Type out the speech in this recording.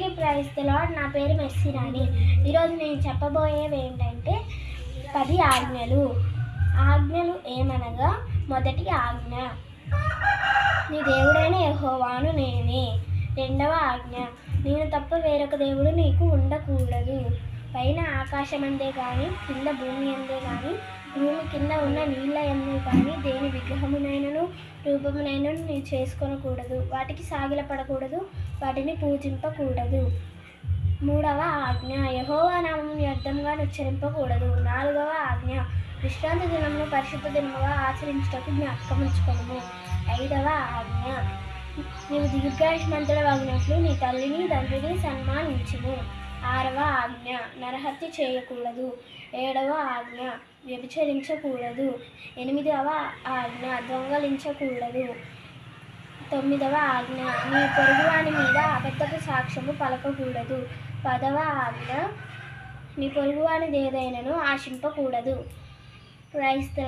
అందరికీ ప్రైజ్ తెలవాడు నా పేరు మెస్సి రాణి. ఈరోజు నేను చెప్పబోయేవి ఏంటంటే పది ఆజ్ఞలు. ఆజ్ఞలు ఏమనగా? మొదటి ఆజ్ఞ. నీ దేవుడైన యహోవాను నేనే. రెండవ ఆజ్ఞ. నేను తప్ప వేరొక దేవుడు నీకు ఉండకూడదు. పైన ఆకాశం అందే కానీ కింద భూమి అందే కానీ భూమి కింద ఉన్న నీళ్ళ ఎందే కానీ దేని విగ్రహమునైనా రూపమునైనా నీ చేసుకొనకూడదు. వాటికి సాగిలపడకూడదు వాటిని పూజింపకూడదు. మూడవ ఆజ్ఞ. యహోవా నామం వ్యర్థంగా ఉచ్చరింపకూడదు. నాలుగవ ఆజ్ఞ. విశ్రాంతి దినమును పరిశుద్ధ దినముగా ఆచరించుటకు జ్ఞాపకం ఉంచుకోము ఐదవ ఆజ్ఞ. నీవు దీర్ఘాయుష్మంతుల వాగినట్లు నీ తల్లిని తండ్రిని సన్మానించుము. ఆరవ ఆజ్ఞ. నరహత్య చేయకూడదు. ఏడవ ఆజ్ఞ. వ్యభిచరించకూడదు. ఎనిమిదవ ఆజ్ఞ. దొంగలించకూడదు. తొమ్మిదవ ఆజ్ఞ. నీ పొరుగువాని మీద అబద్ధపు సాక్ష్యము పలకకూడదు. పదవ ఆజ్ఞ. నీ పొరుగువానిది ఏదైనాను ఆశింపకూడదు. ప్రైస్